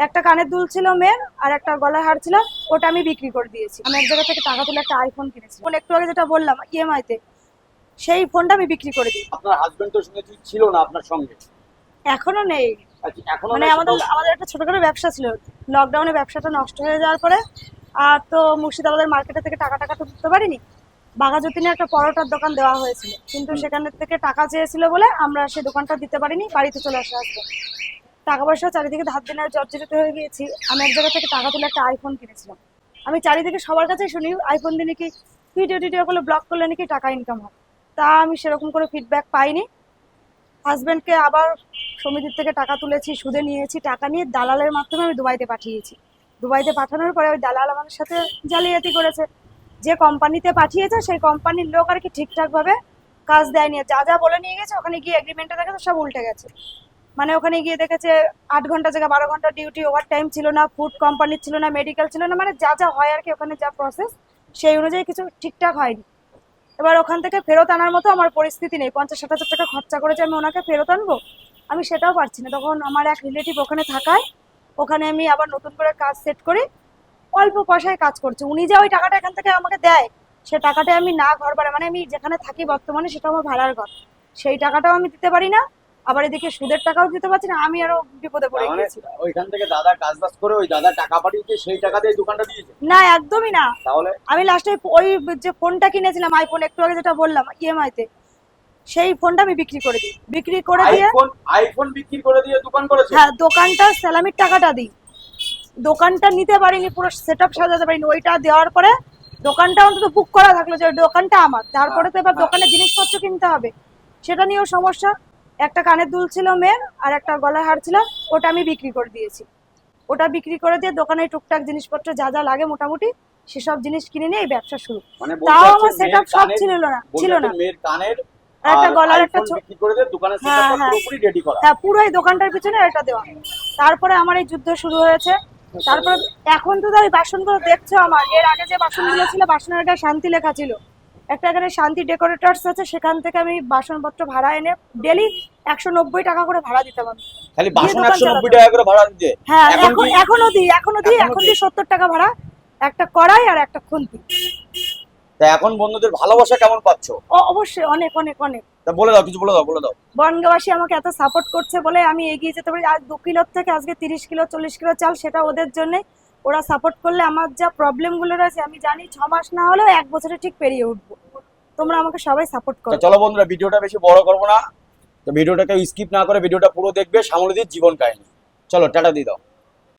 একটা কানের দুল ছিল মেয়ের আর একটা গলার হার ছিল ওটা আমি বিক্রি করে দিয়েছি। আমি এক জায়গা থেকে টাকা তুলে একটা আইফোন কিনেছি ফোন একটু আগে যেটা বললাম ইএমআই তে সেই ফোনটা আমি বিক্রি করে দিই আপনার হাজবেন্ড তো শুনেছি ছিল না আপনার সঙ্গে। এখনও নেই। আচ্ছা, মানে আমাদের আমাদের একটা ছোটখাটো ব্যবসা ছিল। লকডাউনে ব্যবসাটা নষ্ট হয়ে যাওয়ার পরে আর তো মুর্শিদাবাদের মার্কেটে থেকে টাকা টাকা তো দিতে পারিনি। বাঘাযতীনে একটা পরোটার দোকান দেওয়া হয়েছিল। কিন্তু সেখান থেকে টাকা চেয়েছিল বলে আমরা সেই দোকানটা দিতে পারিনি বাড়িতে চলে আসা আসবে। টাকা পয়সা চারিদিকে ধার দিনের জর্জরিত হয়ে গিয়েছি, আমি এক জায়গা থেকে টাকা তুলে একটা আইফোন কিনেছিলাম। আমি চারিদিকে সবার কাছে শুনি আইফোন দিয়ে নাকি ভিডিও টিডিও করলে ব্লক করলে নাকি টাকা ইনকাম হয়। তা আমি সেরকম করে ফিডব্যাক পাইনি। হাজব্যান্ডকে আবার সমিতির থেকে টাকা তুলেছি, সুদে নিয়েছি, টাকা নিয়ে দালালের মাধ্যমে আমি দুবাইতে পাঠিয়েছি। দুবাইতে পাঠানোর পরে ওই দালাল আমাদের সাথে জালিয়াতি করেছে। যে কোম্পানিতে পাঠিয়েছে, সেই কোম্পানির লোক আর কি ঠিকঠাকভাবে কাজ দেয়নি। যা যা বলে নিয়ে গেছে, ওখানে গিয়ে এগ্রিমেন্টে দেখেছে সব উল্টে গেছে। মানে ওখানে গিয়ে দেখেছে আট ঘণ্টা জায়গায় বারো ঘণ্টা ডিউটি ওভার টাইম ছিল না ফুড কোম্পানির ছিল না মেডিকেল ছিল না মানে যা যা হয় আর কি ওখানে যা প্রসেস সেই অনুযায়ী কিছু ঠিকঠাক হয়নি। এবার ওখান থেকে ফেরত আনার মতো আমার পরিস্থিতি নেই। পঞ্চাশ, ষাট হাজার টাকা খরচা করেছে আমি ওনাকে ফেরত আনব, আমি সেটাও পারছি না। তখন আমার এক রিলেটিভ ওখানে থাকায়, ওখানে আমি আবার নতুন করে কাজ সেট করি, অল্প পয়সায় কাজ করছি। উনি যে ওই টাকাটা এখান থেকে আমাকে দেয়, সে টাকাটা আমি না ঘর ভাড়া মানে আমি যেখানে থাকি বর্তমানে সেটা আমার ভাড়ার ঘর। সেই টাকাটাও আমি দিতে পারি না আবার এদিকে সুদের টাকাও দিতে পারছি না আমি আরও বিপদে পড়ে মানে ওইখান থেকে দাদা কাজ বাজ করে ওই দাদা টাকা পাঠিয়েছে সেই টাকা দিয়ে দোকানটা দিয়েছে? না একদমই না। তাহলে? আমি লাস্টে ওই যে ফোনটা কিনেছিলাম আইফোন একটু আগে যেটা বললাম ইএমআই তে সেই ফোনটা আমি বিক্রি করে দিই। বিক্রি করে দিয়ে আইফোন আইফোন বিক্রি করে দিয়ে দোকান করেছে? হ্যাঁ দোকানটা স্যালামির টাকাটা দিই। দোকানটা নিতে পারিনি পুরো সেট আপ সাজাতে পারিনি। ওইটা দেওয়ার পরে দোকানটা অন্তত বুক করা থাকল যে দোকানটা আমার। তারপরে তো এবার দোকানে জিনিসপত্র কিনতে হবে। সেটা নিয়েও সমস্যা। একটা কানের দুল ছিল মেয়ের আর একটা গলার হার ছিল ওটা আমি বিক্রি করে দিয়েছি। ওটা বিক্রি করে দিয়ে দোকানে টুকটাক জিনিসপত্র যা যা লাগে মোটামুটি সেসব জিনিস কিনে নিয়ে এই ব্যবসা শুরু। মানে তাও আমার সেট সব ছিল না ছিল না মেয়ের কানের একটা গলার একটা হ্যাঁ, হ্যাঁ। পুরোপুরি রেডি করা। হ্যাঁ পুরো এই দোকানটার পিছনে এটা দেওয়া। তারপরে আমার এই যুদ্ধ শুরু হয়েছে। তারপরে এখন তো ওই বাসনগুলো দেখছ আমার। এর আগে যে বাসনগুলো ছিল বাসনের গায়ে শান্তি লেখা ছিল। একটা এখানে শান্তি ডেকোরেটরস আছে সেখান থেকে আমি বাসনপত্র ভাড়া এনে ডেলি একশো নব্বই টাকা করে ভাড়া দিতাম আমি। খালি বাসন একশো নব্বই টাকা করে ভাড়া দিতে? হ্যাঁ এখন এখন এখনও দিই এখনও দিই এখন দিই? সত্তর টাকা ভাড়া একটা কড়াই আর একটা খুন্তি। তা এখন বন্ধুদের ভালোবাসা কেমন পাচ্ছ? ও অবশ্যই অনেক অনেক অনেক। তা বলে দাও কিছু বলে দাও বলে দাও। বনগাঁবাসী আমাকে এত সাপোর্ট করছে বলে আমি এগিয়ে যেতে পারি। আজ দু কিলোর থেকে আজকে তিরিশ কিলো চল্লিশ কিলো চাল সেটা ওদের জন্য ওরা সাপোর্ট করলে আমার যা প্রবলেমগুলো রয়েছে, আমি জানি ছ মাস না হলেও এক বছরে ঠিক পেরিয়ে উঠবো। তোমরা আমাকে সবাই সাপোর্ট করো। চলো বন্ধুরা, ভিডিওটা বেশি বড় করব না। তো ভিডিওটাকে স্কিপ না করে ভিডিওটা পুরো দেখবে সামলে দিয়ে জীবন কাহিনী। চলো, টাটা দিয়ে দাও।